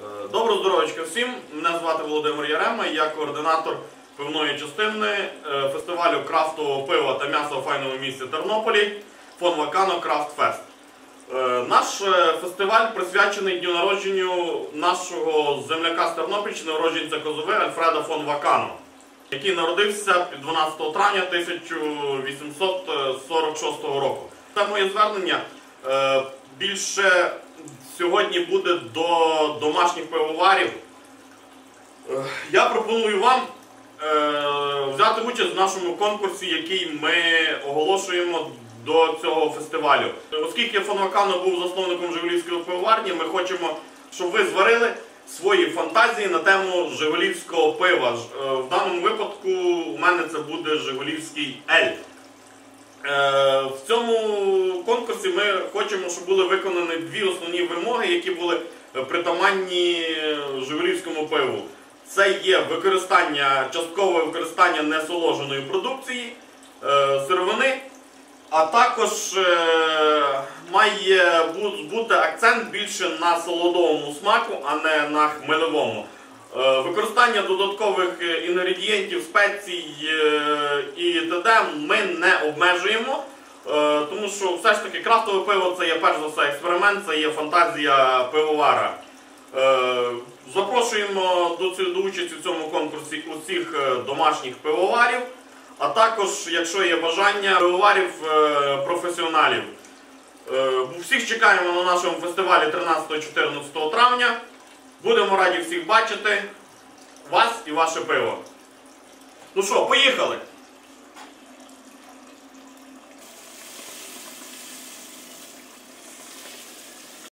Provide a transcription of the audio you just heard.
Е, Доброго здоров'ячка всім. Мене звати Володимир Ярема, я координатор пивної частини е, фестивалю крафтового пива та м'яса у файному місті Тернополі фон Вакано Крафт Фест. Е, Наш фестиваль присвячений дню народженню нашого земляка з Тернопільщини, уродженця Козови Альфреда фон Вакано, який народився 12 травня 1846 року. Це моє звернення більше сьогодні буде до домашніх пивоварів. Е, Я пропоную вам е, взяти участь в нашому конкурсі, який ми оголошуємо до цього фестивалю. Оскільки фон Вакано був засновником Жигулівської пивоварні, ми хочемо, щоб ви зварили свої фантазії на тему Жигулівського пива. Е, В даному випадку у мене це буде Жигулівський Ель. В цьому конкурсі ми хочемо, щоб були виконані дві основні вимоги, які були е, притаманні е, пиву. Це є використання, часткове використання несоложеної продукції, е, сировини, а також має бути акцент більше на солодовому смаку, а не на хмельовому. Е, Використання додаткових інгредієнтів, спецій і т.д. ми не обмежуємо, тому що все ж таки крафтове пиво це є перш за все експеримент, це є фантазія пивовара. Е, Запрошуємо до, участі в цьому конкурсі усіх е, домашніх пивоварів, а також, якщо є бажання, пивоварів е, професіоналів. Е, Всіх чекаємо на нашому фестивалі 13-14 травня. Будемо раді всіх бачити, вас і ваше пиво. Ну що, поїхали!